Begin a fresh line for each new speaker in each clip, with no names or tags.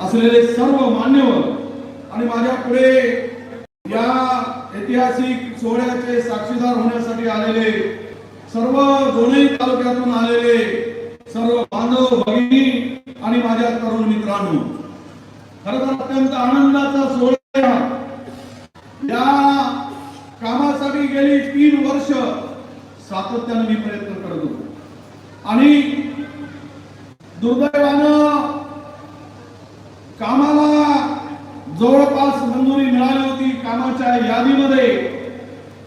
असलेले सर्व मान्यवर आणि माझ्या पुढे या ऐतिहासिक सोहळ्याचे साक्षीदार होण्यासाठी आलेले सर्व दोन्ही तालुक्यातून आलेले सर्व बांधव भगिनी आणि माझ्या तरुण मित्रांनो खरं तर अत्यंत आनंदाचा सोहळा या कामासाठी गेली तीन वर्ष सातत्याने मी प्रयत्न करत होतो. आणि दुर्दैवानं कामाला जवळपास मंजुरी मिळाली होती. कामाच्या यादीमध्ये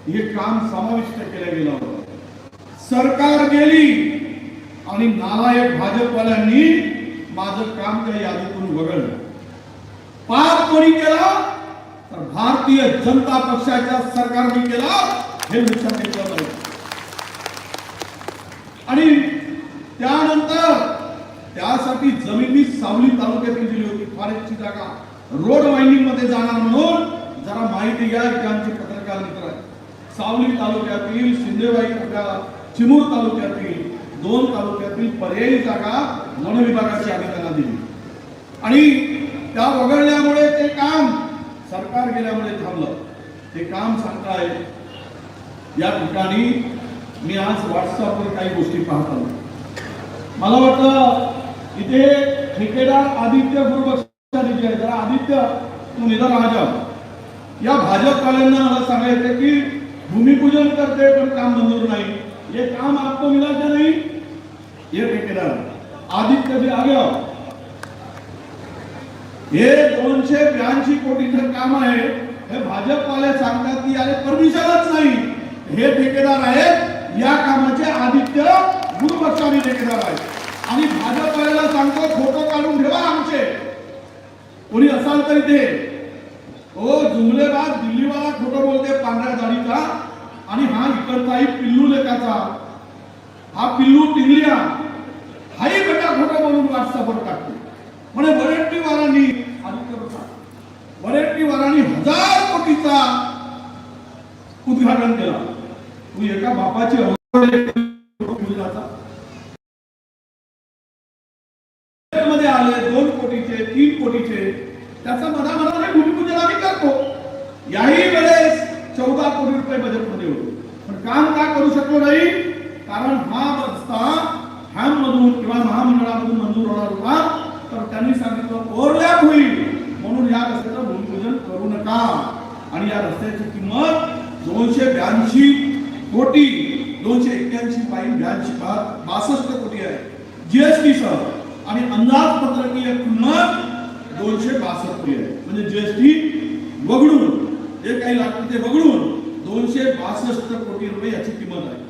हे काम समाविष्ट केलं गेलं होतं. सरकार गेली आणि नालायक भाजपवाल्यांनी माझं काम त्या यादीतून वगळलं. पाप कोणी केला तर भारतीय जनता पक्षाच्या सरकारने केला हे लक्षात घेतलं पाहिजे आणि त्यानंतर त्यासाठी जमीन मी सावली तालुक्यातील दिली होती. फॉरेस्टची जागा. रोड वाइंडिंगमध्ये जाणार म्हणून जरा माहिती घ्या की आमचे पत्रकार मित्र आहेत. सावली तालुक्यातील शिंदेबाई चिमूर तालुक्यातील दोन तालुक्यातील पर्यायी जागा वन विभागाची आम्ही त्यांना दिली. आणि त्या वगळल्यामुळे ते काम सरकार गेल्यामुळे थांबलं. ते काम सांगताय. या ठिकाणी मी आज व्हॉट्सअपवर काही गोष्टी पाहत आलो. मला वाटतं इथे ठेकेदार आदित्य गुरुबक्षाने निधी आहे जरा आदित्य तू निधन राजा या भाजपवाल्यांना मला सांगायचं की भूमिपूजन करते पण काम मंजूर नाही. ये काम आपको मिला क्या नहीं. ये ठेकेदार आदित्य जी आ गया हे दोनशे ब्याऐंशी कोटीचं काम आहे. हे भाजपवाले सांगतात की याला परमिशनच नाही. हे ठेकेदार आहेत या कामाचे आदित्य गुरुबक्षाने ठेकेदार आहेत. आणि भाजपवाल्याला फोटो काढून ठेवा आमचे. कोणी असाल तरी ते ओ हो, जुमलेबाज दिल्लीवाला खोटं बोलते पांढऱ्या जाडीचा आणि हा इकडचाही पिल्लू लेखाचा हा पिल्लू टिंगलिया हाही बेटा खोटं बोलून व्हॉट्सअपवर टाकतो. म्हणे वरेट्टीवारांनी आदित्य वरेट्टीवारांनी हजार कोटीचा उद्घाटन केला. तू एका बापाची कोटीचे तीन कोटीचे. त्याचा मधा मनाने भूमिपूजन आम्ही करतो. याही वेळेस चौदा कोटी रुपये बजेटमध्ये होतो. पण काम का करू शकलो नाही? कारण हा रस्ता हॅम मधून किंवा महामंडळामधून मंजूर होणार होता. तर त्यांनी सांगितलं ओव्हरलॅप होईल. म्हणून या रस्त्याचं भूमिपूजन करू नका. आणि या रस्त्याची किंमत दोनशे ब्याऐंशी कोटी दोनशे एक्क्याऐंशी पाईन ब्याऐंशी बासष्ट कोटी आहे. जीएसटी सह. आणि अंदाजपत्रकीय किंमत दोनशे बासष्ट रुपये आहे म्हणजे जीएसटी वगळून जे काही लागतं ते वगळून दोनशे बासष्ट कोटी रुपये याची किंमत आहे.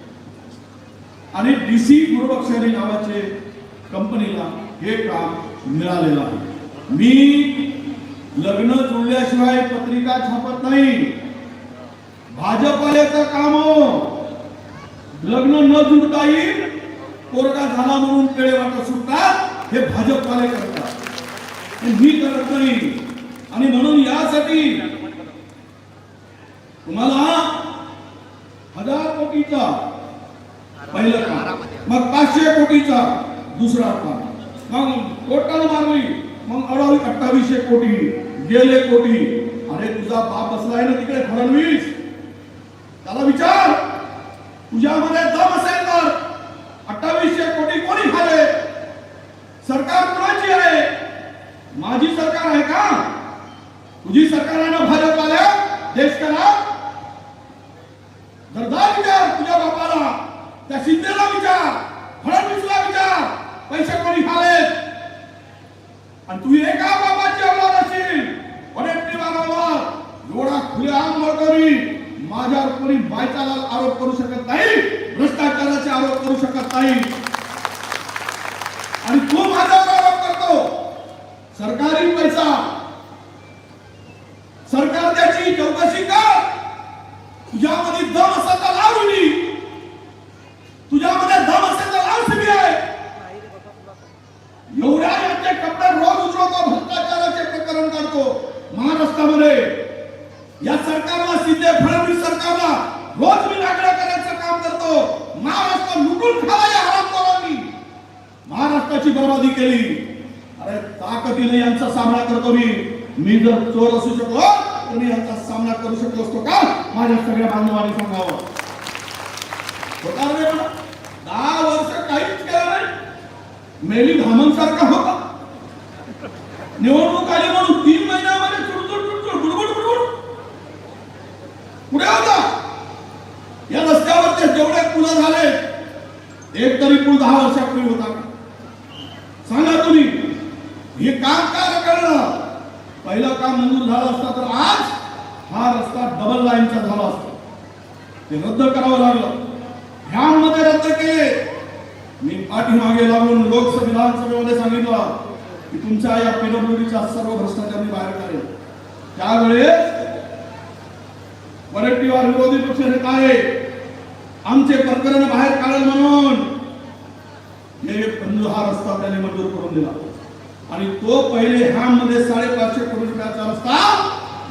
आणि डीसी गुरुबक्षारी नावाचे कंपनीला हे काम मिळालेलं आहे. मी लग्न जुळल्याशिवाय पत्रिका छापत नाही. भाजपवाल्याचं काम हो. लग्न न जुळता येईल कोरडा झाला म्हणून पेळे वाटत सुटतात. हे भाजपवाले करतात हे मी करत नाही. आणि म्हणून यासाठी तुम्हाला हजार कोटीचा पहिला काम मग पाचशे कोटीचा दुसरा काम. मग टोटल मारली मग अडावी अठ्ठावीसशे कोटी गेले कोटी. अरे तुझा बाप बसलाय ना तिकडे फडणवीस. त्याला विचार. तुझ्यामध्ये दम असेल तर अठ्ठावीसशे कोटी कोणी खाले सरकार कोणाची आहे? माझी सरकार आहे का? तुझी सरकार आहे ना भाजपवाल्या देश करा. दरदार विचार तुझ्या बापाला. त्या शिंदेला विचार फडणवीसला विचार. पैसे कोणी खालेत आणि तू एका बाबाची औलाद असेल. वडेट्टीवारावर एवढा खुलेआम वर्गणी माझ्यावर कोणी बायचाला आरोप करू शकत नाही? भ्रष्टाचाराचे आरोप करू शकत नाही आणि तू माझ्यावर आरोप करतो सरकारी पैसा सरकार त्याची चौकशी कर तुझ्यामध्ये दम असेल तर लाव ईडी. तुझ्यामध्ये दम असेल तर लाव सीबीआय एवढ्या यांचे कपडे रोज उचलवतो भ्रष्टाचाराचे प्रकरण काढतो महाराष्ट्रामध्ये या सरकारला शिंदे फडणवीस सरकारला रोज मी करायचं काम करतो महाराष्ट्र लुटून खाला या हरामखोरांनी महाराष्ट्राची रक्ताची बर्बादी केली अरे ताकदीने यांचा सामना करतो मी जर चोर असू शकलो तर मी यांचा सामना करू शकलो असतो का? माझ्या सगळ्या बांधवांनी सांगावं. होता रे मला दहा वर्ष काहीच केलं नाही. मेली धामन सारखा होता. निवडणूक आली म्हणून तीन महिन्यामध्ये चुडचुड चुडचुड गुडगुड गुडगुड पुढे होता या रस्त्यावरचे जेवढे पुलं झाले एक तरी पूल दहा वर्षापूर्वी होता का? सांगा तुम्ही हे काम का रखडलं पहिलं काम मंजूर झालं असतं तर आज हा रस्ता डबल लाईनचा झाला असता ते रद्द करावं लागलं. ह्यामध्ये रद्द केले. मी पाठीमागे लागून लोकसभा विधानसभेमध्ये सांगितलं की तुमच्या या पीडब्ल्यूडीचा सर्व भ्रष्टाचार मी बाहेर काढेल. त्यावेळेस वरट्टीवार विरोधी पक्ष नेता आहे? आमचे प्रकरण बाहेर काढेल म्हणून हे हा रस्ता त्याने मंजूर करून दिला. आणि तो पहिले ह्यामध्ये साडेपाचशे कोटी रुपयाचा रस्ता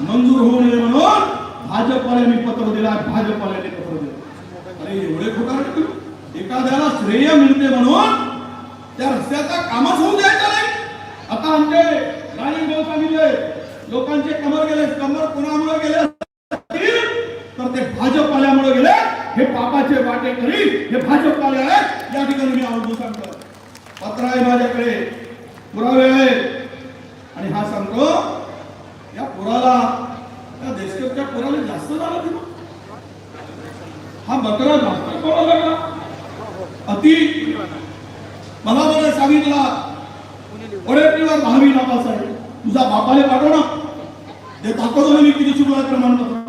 मंजूर होऊ नये म्हणून भाजपने मी पत्र दिला. भाजपने पत्र दिलं. अरे एवढे खोकार एखाद्याला श्रेय मिळते म्हणून त्या रस्त्याचा कामच होऊ द्यायचा नाही. आता आमचे राणी लोक सांगितले लोकांचे कमर गेले कमर कोणामुळे गेले तर ते भाजप आल्यामुळे गेले. हे पापाचे वाटे करी हे भाजप आले आहेत. या ठिकाणी मी आवडतो सांगतो. पत्र आहे माझ्याकडे पुरावे आहे आणि हा सांगतो या पुराला त्या देशच्या पुराला जास्त झाला की मग? हा बकरा जास्त कोणा लागला अति मला बरं सांगितला वडेट्टीवर दहावी नापास आहे तुझा बापाले पाठव ना. ते दाखवतो मी किती शिकलो प्रमाणपत्र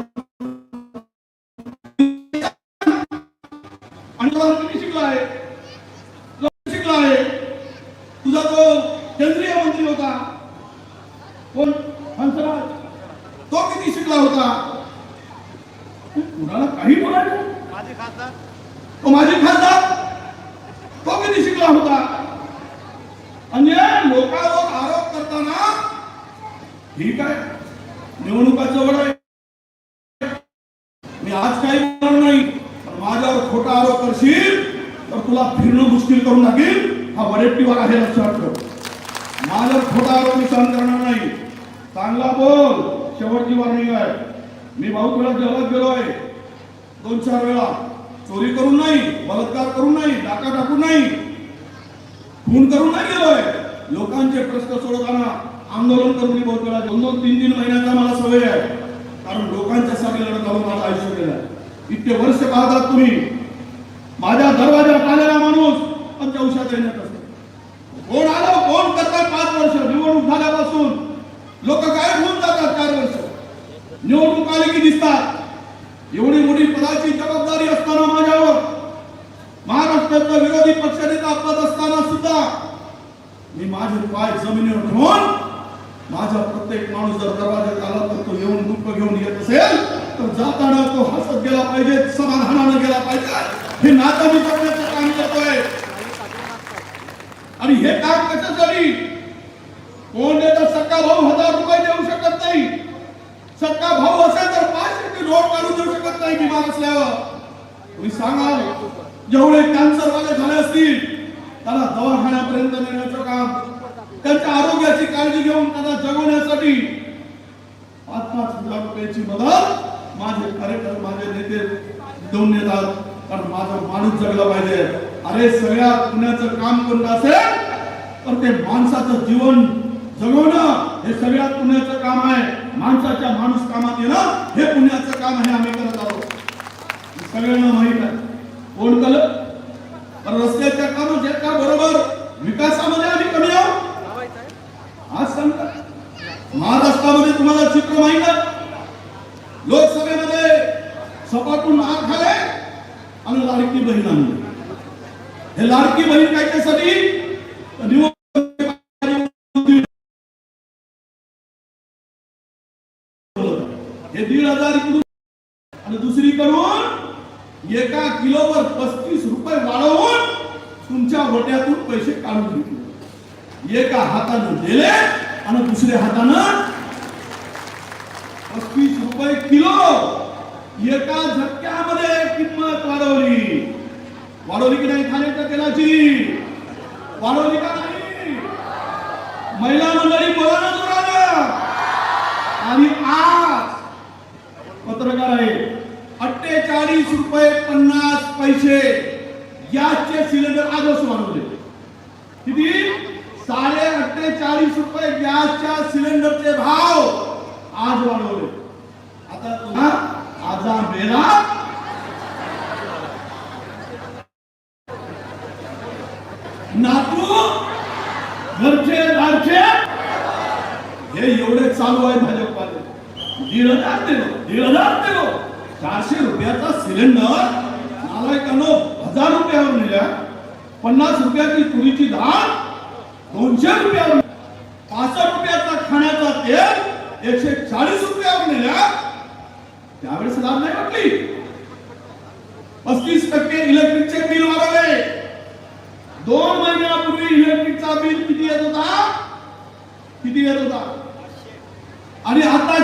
ठीक आहे? निवडणुका जवळ आहे. मी आज काही बोलणार नाही पण माझ्यावर खोटा आरोप करशील तर तुला फिरणं मुश्किल करून टाकील. हा वडेट्टीवार आहे लक्षात ठेव माझ्यावर खोटा आरोप मी सहन करणार नाही. चांगला बोल शेवटची वॉर्निंग आहे. मी भाऊ वेळा जगात गेलो आहे दोन चार वेळा. चोरी करून नाही बलात्कार करून नाही डाका टाकून नाही. खून करून नाही गेलोय. लोकांचे प्रश्न सोडवताना आंदोलन करून मी बहुत वेळा दोन दोन तीन तीन महिन्याचा मला सवय आहे. कारण लोकांच्यासाठी लढत लावून माझं आयुष्य गेलं. इतके वर्ष पाहतात तुम्ही. माझ्या दरवाज्यात आलेला माणूस पंचवशात देण्यात असतो. कोण आलं कोण करतात पाच वर्ष? निवडणूक झाल्यापासून लोक काय होऊन जातात चार वर्ष. निवडणूक आली की दिसतात. एवढी मोठी पदाची जबाबदारी असताना माझ्यावर महाराष्ट्राचा विरोधी पक्षनेता पद असताना सुद्धा मी माझे पाय जमिनीवर ठेवून माझा प्रत्येक माणूस जर दरवाज्यात आला तर तो येऊन दुःख घेऊन येत असेल तर जाताना तो हसत गेला पाहिजे समाधानानं गेला पाहिजे. हे नातं मी करण्याचं काम करतोय. आणि हे काम कशासाठी कोण नेता सक्का भाऊ हजार रुपये देऊ शकत नाही. सक्का भाऊ असेल तर पाचशे रोड काढून देऊ शकत नाही बिमार असल्यावर. तुम्ही सांगा जेवढे कॅन्सर वाले झाले असतील त्याला दवाखान्यापर्यंत नेण्याचं काम त्यांच्या आरोग्याची काळजी घेऊन त्यांना जगवण्यासाठी पाच पाच हजार रुपयाची मदत माझे कार्यक्रम माझे नेते देऊन येतात कारण माझा माणूस जगला पाहिजे. अरे सगळ्या पुण्याचं काम कोणतं असेल? तर ते माणसाचं जीवन जगवणं हे सगळ्यात पुण्याचं काम आहे. माणसाच्या माणूस कामात येणं हे पुण्याचं काम आहे आम्ही करत आहोत. सगळ्यांना माहीत आहे. कोण कल रस्त्याच्या कामात का बरोबर विकासामध्ये आम्ही कमी आहोत
लावायचं आहे
आज सांगतात महाराष्ट्रामध्ये तुम्हाला चित्र माहीत आहे लोकसभेमध्ये सपाटून मार खाले आणि लाडकी बहीण आणली हे लाडकी बहीण काय त्यासाठी तर निवडणुकीत हे दीड हजार इकडून आणि दुसरीकडून एका किलोवर पस्तीस रुपये वाढवून तुमच्या वट्यातून पैसे काढून घेतले एका हातानं दिले आणि दुसऱ्या हातानं पस्तीस रुपये किलो एका झटक्यामध्ये किंमत वाढवली. वाढवली की नाही खाण्याच्या तेलाची? वाढवली का नाही? महिला मंडळी बोला आणि आज पत्रकार आहे अठ्ठेचाळीस रुपये पन्नास पैसे गॅसचे सिलेंडर आजच वाढवले. किती? साडे अठ्ठेचाळीस रुपये गॅसच्या सिलेंडरचे भाव आज वाढवले. आता तुला आजा मेरा नातू घरचे दारचे हे एवढे चालू आहे भाजपवाले. दीड हजार दिलो दीड हजार दिलो चारशे रुपयाचा सिलेंडर नालायकानो हजार रुपयावर नेल्या पन्नास रुपयाची तुरीची डाळ दोनशे रुपयावर पासष्ट रुपयाचा खाण्याचा तेल एकशे चाळीस रुपयावर नेल्या त्यावेळेस लाभ नाही वाटली. पस्तीस टक्के इलेक्ट्रिकचे बिल वाढवले दोन महिन्यापूर्वी इलेक्ट्रिकचा बिल किती येत होता? किती येत होता? आणि आता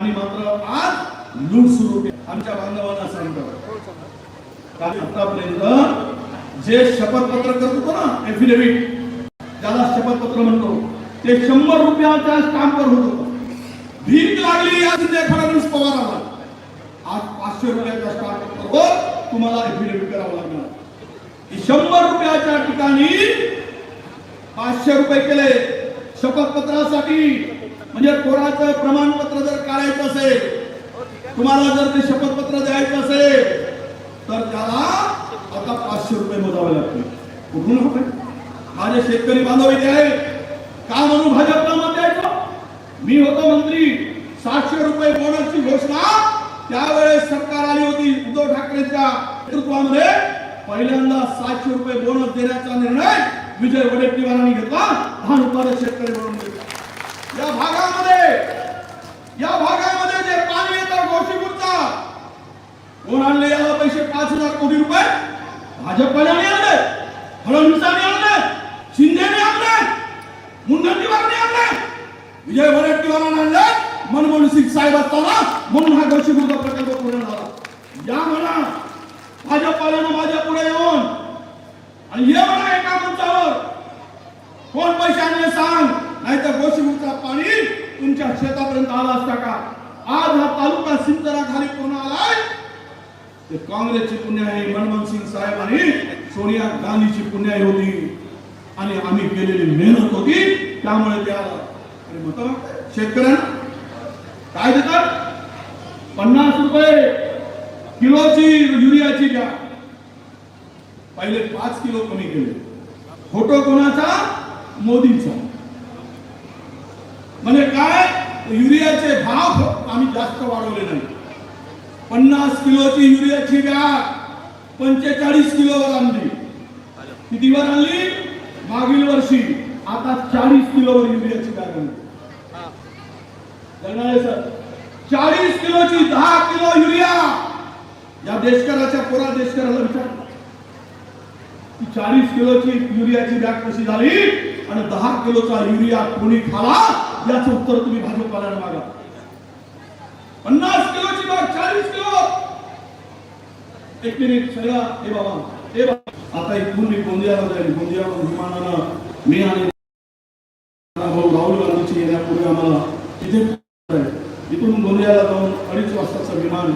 आणि मात्र आज लूट सुरू आमच्या बांधवांना सांगतो. कारण आतापर्यंत जे शपथपत्र करत होतो ना एफिडेव्हिट ज्याला शपथपत्र म्हणतो ते शंभर रुपयाच्या स्टॅम्पवर होत होतं. भीक लागली या शिंदे फडणवीस पवाराला आज पाचशे रुपयाच्या स्टॅम्पवर तुम्हाला एफिडेव्हिट करावं लागणार. शंभर रुपयाच्या ठिकाणी पाचशे रुपये केले. शपथपत्रासाठी म्हणजे कोणाचं प्रमाणपत्र जर काढायचं असेल तुम्हाला जर ते शपथपत्र द्यायचं असेल तर त्याला आता पाचशे रुपये मोजावे लागतील. कुठून होते माझे शेतकरी बांधव इथे आहे का म्हणून भाजपला मी होतो मंत्री. सातशे रुपये बोनसची घोषणा. त्यावेळेस सरकार आली होती उद्धव ठाकरेंच्या नेतृत्वामध्ये. पहिल्यांदा सातशे रुपये बोनस देण्याचा निर्णय विजय वडेट्टीवारांनी घेतला. धान उत्पादक शेतकरी म्हणून घेतला. या भागामध्ये या भागामध्ये जे पाणी येतं गोष्टीपूरचा कोण आणले याला पैसे? पाच हजार कोटी रुपये. भाजपने आणले. फडणवीसांनी आणले. शिंदेने आणले. मुनगंटीवारांनी विजय वडेट्टीवारांनी आणले मनमोहन सिंग साहेब असताना म्हणून हा गोशीपूरचा प्रकल्प पूर्ण झाला. या म्हणा भाजपवाल्यानं माझ्या पुढे येऊन आणि हे म्हणा एका मंचावर कोण पैसे आणले सांग नाहीतर गोशीमुखचा पाणी तुमच्या शेतापर्यंत आला असता का? आज हा तालुका सिंचनाखाली पूर्ण आलाय? ते काँग्रेसची पुण्याई मनमोहन सिंग साहेब आणि सोनिया गांधीची पुण्याई होती. आणि आम्ही केलेली मेहनत होती त्यामुळे ते आला. आणि शेतकऱ्यांना काय देतात? पन्नास रुपये किलोची युरियाची द्या पहिले पाच किलो कमी केले. फोटो कोणाचा? मोदींचा. म्हणजे काय? युरियाचे भाव आम्ही जास्त वाढवले नाही. पन्नास किलोची युरियाची बॅग पंचेचाळीस किलोवर आणली. कितीवर आणली? मागील वर्षी. आता चाळीस किलोवर युरियाची बॅग आणली सर. चाळीस किलोची दहा किलो युरिया. या देशकराच्या पुरा देशकराला विचार की चाळीस किलोची युरियाची बॅग कशी झाली? आणि दहा किलोचा युरिया कोणी खाला? याच उत्तर तुम्ही भाजपवाल्याला मागा. पन्नास किलोची बॅग चाळीस किलो. एक मिनिट सगळा हे बाबा हे बाबा. आता इथून मी गोंदियाला जाईल गोंदियावरून विमानानं मी आणि भाऊ राहुल गांधीची येण्यापूर्वी आम्हाला तिथे इथून गोंदियाला जाऊन अडीच वाजताचं विमान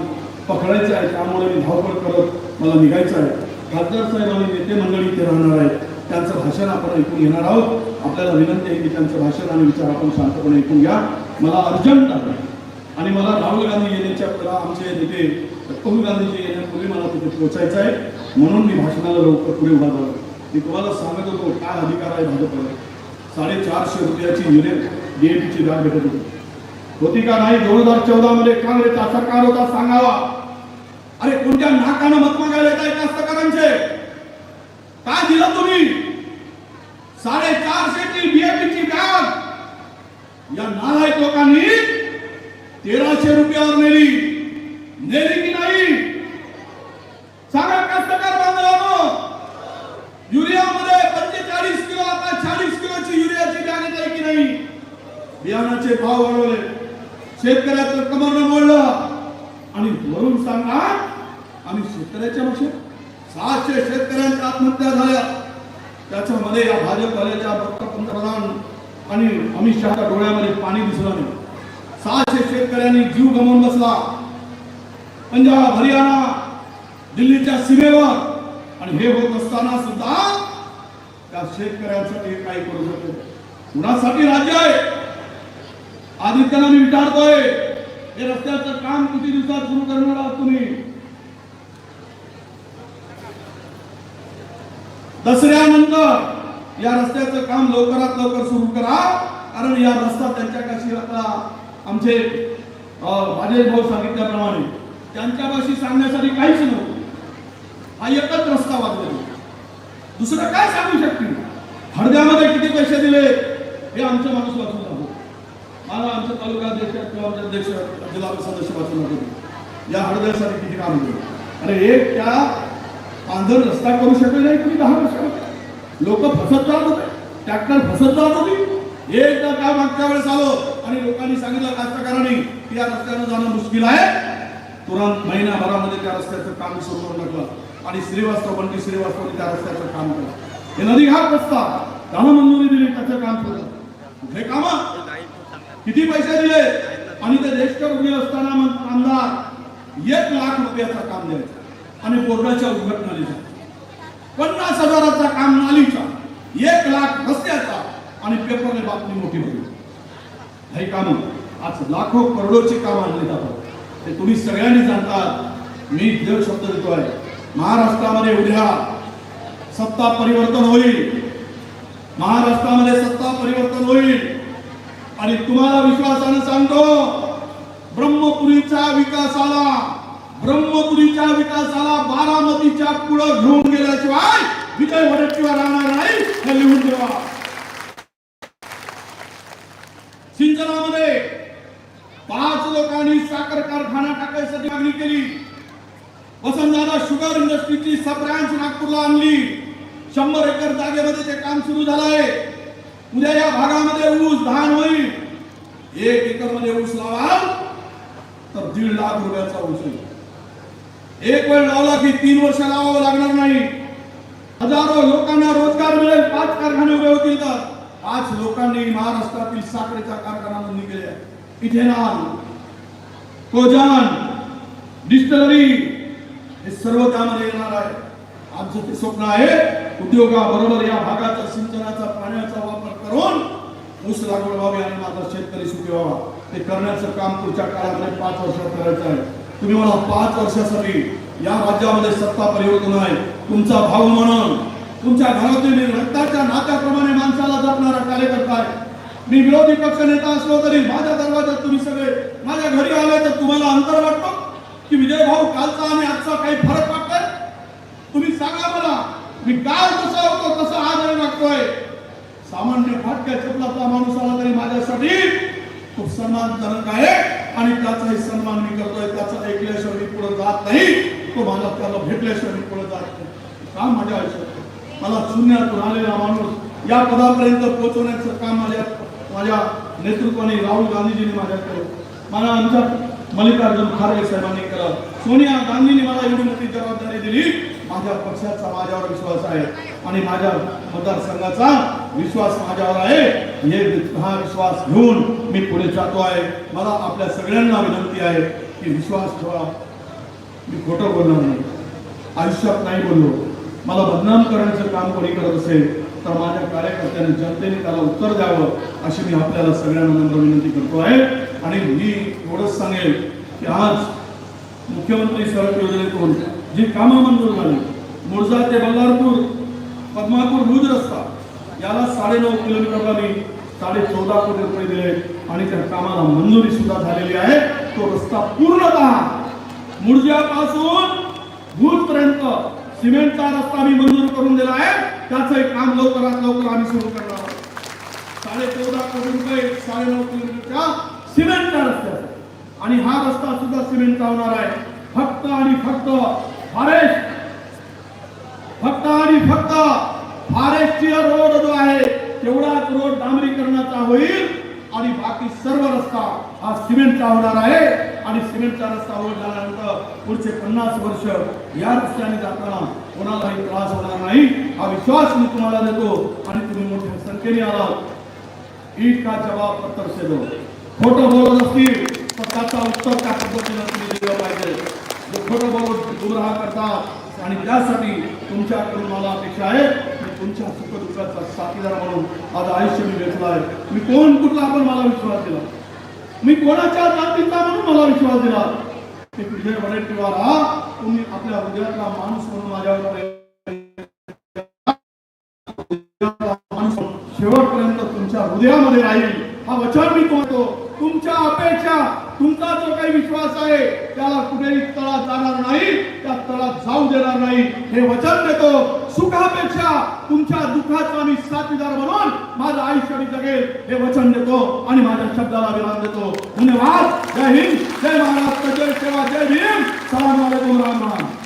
पकडायचं आहे. त्यामुळे मी धावपळ करत मला निघायचं आहे. खासदार साहेब आणि नेते मंडळी इथे राहणार आहेत. त्यांचं भाषण आपण ऐकून घेणार आहोत. आपल्याला विनंती आहे की त्यांचं भाषण आणि विचार आपण शांतपणे ऐकून घ्या. मला अर्जंट आहे आणि मला राहुल गांधी येण्याच्या पहिला आमचे नेते राहुल गांधीजी येण्यापूर्वी मला तिथे पोहोचायचं आहे. म्हणून मी भाषणाला लवकर पुढे उभा झालो मी तुम्हाला सांगत होतो काय अधिकार आहे भाजपला? साडेचारशे रुपयाची युनिट डीएपीची बॅग भेटत होती. होती का नाही? दोन हजार चौदा मध्ये काँग्रेसचा सरकार होता सांगावा. अरे कोणत्या नाकानं मत मागायला येत आहे कास्तकारांचे? काय दिलं तुम्ही? साडेचारशेची बीएपीची बॅग. या नालायक लोकांनी तेराशे रुपयावर नेली. नेली की नाही? सांगा कास्तकार बांधवांनो. युरियामध्ये पंचेचाळीस किलो आता चाळीस किलोची युरियाची बॅग येत आहे की नाही? बियाणाचे भाव वाढवले. शेतकऱ्याचं कमरनं मोडलं आणि वरून सांगा आणि शेतकऱ्याच्या भाषेत सहाशे शेतकऱ्यांच्या आत्महत्या झाल्या. त्याच्यामध्ये या भाजपवाल्याच्या पंतप्रधान आणि अमित शहाच्या डोळ्यामध्ये पाणी दिसलं नाही. सहाशे शेतकऱ्यांनी जीव गमावून बसला. पंजाब हरियाणा दिल्लीच्या सीमेवर. आणि हे होत असताना सुद्धा त्या शेतकऱ्यांसाठी काही करू शकतो कुणासाठी राज्य आहे? आदित्यला मी विचारतोय हे रस्त्याचं काम किती दिवसात सुरू करणार आहात तुम्ही? दसऱ्यानंतर या रस्त्याचं काम लवकरात लवकर सुरू करा कारण या रस्ता त्यांच्यापाशी आता आमचे राजेश भाऊ सांगितल्याप्रमाणे त्यांच्यापाशी सांगण्यासाठी काहीच नव्हतं हा एकच रस्ता वाचलेला दुसरं काय सांगू शकतील? हळद्यामध्ये किती पैसे दिले हे आमचं माणूस वाचून दाखवतो मला आमच्या तालुका अध्यक्ष किंवा आमचे अध्यक्ष जिल्हा सदस्य वाचून या हळद्यासाठी किती काम केलं अरे एक त्या पांढर रस्ता करू शकले नाही तुम्ही दहा वर्ष. लोक फसत जात होते. ट्रॅक्टर फसत जात होती. एकदा काम मागच्या वेळेस आलो आणि लोकांनी सांगितलं राजकारणी की या रस्त्यानं जाणं मुश्किल आहे. तुरंत महिनाभरामध्ये त्या रस्त्याचं काम सुरू करून टाकलं आणि श्रीवास्तव बंटी श्रीवास्तवने त्या रस्त्याचं काम केलं. हे नदी घाट रस्ता. त्याला मंजुरी दिली त्याचं काम केलं हे काम किती पैसे दिले? आणि ते ज्येष्ठ रुग्ण असताना मग आमदार एक लाख रुपयाचं काम द्यायचं आणि बोर्डाच्या उद्घटना पन्नास हजाराचा काम नालीचा एक लाख रस्त्याचा आणि पेपरने बातमी मोठी होती हे काम आज लाखो करोडोची काम आणली जातात ते तुम्ही सगळ्यांनी जाणतात मी देव शब्द देतोय महाराष्ट्रामध्ये उद्या सत्ता परिवर्तन होईल. महाराष्ट्रामध्ये सत्ता परिवर्तन होईल. आणि तुम्हाला विश्वासानं सांगतो ब्रह्मपुरीच्या विकासाला ब्रह्मपुरीच्या विकासाला बारामतीच्या पुढं घेऊन गेल्याशिवाय विजय वडेट्टीवर राहणार नाही हे लिहून ठेवा. सिंचनामध्ये पाच लोकांनी साखर कारखाना टाकायसाठी मागणी केली. वसंतदादा शुगर इंडस्ट्रीची सब ब्रँच नागपूरला आणली. शंभर एकर जागेमध्ये ते काम सुरू झालं आहे उद्या या भागामध्ये ऊस धान होईल. एक एकरमध्ये ऊस लावाल तर दीड लाख रुपयाचा ऊस होईल एक वेळ लावला की तीन वर्ष लावावं लागणार नाही. हजारो लोकांना रोजगार मिळेल पाच कारखाने उभे होतील तर. पाच लोकांनी महाराष्ट्रातील साखरेच्या कारखाना केल्या इथेनॉल कोजान डिस्टलरी हे सर्व त्यामध्ये येणार आहे. आमचं ते स्वप्न आहे. उद्योगाबरोबर या भागाचा सिंचनाचा पाण्याचा वापर ऊस लागवड व्हावी आणि माझा शेतकरी सुखी व्हावा. ते करण्याचं काम पुढच्या काळामध्ये पाच वर्षात करायचं आहे. तुम्ही मला पाच वर्षासाठी या राज्यामध्ये सत्ता परिवर्तन आहे. तुमचा भाऊ म्हणून तुमच्या घरातील रक्ताच्या नात्याप्रमाणे माणसाला जपणारा कार्यकर्ता आहे. मी विरोधी पक्ष नेता असलो तरी माझ्या दरवाजात तुम्ही सगळे माझ्या घरी आले तर तुम्हाला अंतर वाटतो? की विजय भाऊ कालचा आणि आजचा काही फरक वाटतोय? तुम्ही सांगा मला मी काल कसा होतो तसं आज आणि वागतोय सामान्य फाटक्या चपलातला माणूस आला तरी माझ्यासाठी खूप सन्मानजनक आहे. आणि त्याचाही सन्मान मी करतोय. त्याचा ऐकल्याशिवाय मी पुढे जात नाही. तो मला त्याला भेटल्याशिवाय मी पुढे जात नाही. काम माझ्या आयुष्यात? मला शून्यातून आलेला माणूस या पदापर्यंत पोहोचवण्याचं काम माझ्या माझ्या नेतृत्वाने राहुल गांधीजींनी केलं. मला आमच्या मल्लिकार्जुन खरगे साहेबांनी केलं. सोनिया गांधींनी मला एवढी मोठी जबाबदारी दिली. माझ्या पक्षाचा माझ्यावर विश्वास आहे आणि माझ्या मतदारसंघाचा विश्वास माझ्यावर आहे. हे हा विश्वास घेऊन मी पुढे जातो आहे. मला आपल्या सगळ्यांना विनंती आहे की विश्वास ठेवा. मी खोटं बोलणार नाही. आयुष्यात नाही बोललो. मला बदनाम करण्याचं काम कोणी करत असेल तर माझ्या कार्यकर्त्यांनी जनतेने त्याला उत्तर द्यावं अशी मी आपल्याला सगळ्यांना नंतर विनंती करतो आहे. आणि मी एवढंच सांगेल की आज मुख्यमंत्री सडक योजनेतून जी कामं मंजूर झाली मुळजा ते बल्लारपूर पद्मापूर भुज रस्ता याला साडेनऊ किलोमीटरला मी साडे चौदा कोटी रुपये दिले आणि त्या कामाला मंजुरी सुद्धा झालेली आहे. तो रस्ता पूर्णतः मुळज्यापासून भूजपर्यंत सिमेंटचा रस्ता मी मंजूर करून दिला आहे. त्याचं एक काम लवकरात लवकर आम्ही सुरू करणार आहोत. साडे चौदा कोटी रुपये साडे नऊ किलोमीटरच्या सिमेंटच्या रस्त्याचा. आणि हा रस्ता सुद्धा सिमेंटचा होणार आहे. फक्त आणि फक्त फॉरेस्ट. फक्त आणि फक्त फॉरेस्टची रोड जो आहे तेवढाच रोड डांबरीकरणाचा होईल आणि बाकी सर्व रस्ता हा सिमेंटचा होणार आहे. आणि सिमेंटचा रस्ता ओढल्यानंतर पुढचे पन्नास वर्ष या रस्त्याने जाताना कोणालाही त्रास होणार नाही. हा विश्वास मी तुम्हाला देतो आणि तुम्ही मोठ्या संख्येने आलात. ईद का जबाब पत्तर से दो खोटं बोलत असतील तर त्याचा उत्तर त्या पद्धतीनं तुम्ही दिलं पाहिजे. दुःखरोबरोबर दूर बोलत करतात आणि त्यासाठी तुमच्याकडून मला अपेक्षा आहे. की तुमच्या सुखदुःखाचा साथीदार म्हणून आज आयुष्य मी घेतलं आहे. मी कोण? कुठला आपण मला विश्वास दिला? मी कोणाच्या जातीचा म्हणून मला विश्वास दिला? ते विजय वडेट्टीवार हा तुम्ही आपल्या हृदयातला माणूस म्हणून माझ्यावर शेवटपर्यंत तुमच्या हृदयामध्ये राहील. हा वचन मी करतो. तुमच्या अपेक्षा तुमचा जो काही विश्वास आहे त्याला कुठेही तळात जाणार नाही त्या तळात जाऊ देणार नाही. हे वचन देतो. सुखापेक्षा तुमच्या दुःखाचा मी साथीदार म्हणून माझं आयुष्य मी जगेल हे वचन देतो आणि माझ्या शब्दाला विराम देतो. धन्यवाद. जय हिंद. जय महाराष्ट्र. जय सेवा. जय भीम. सलाम वालेकुम राम राम.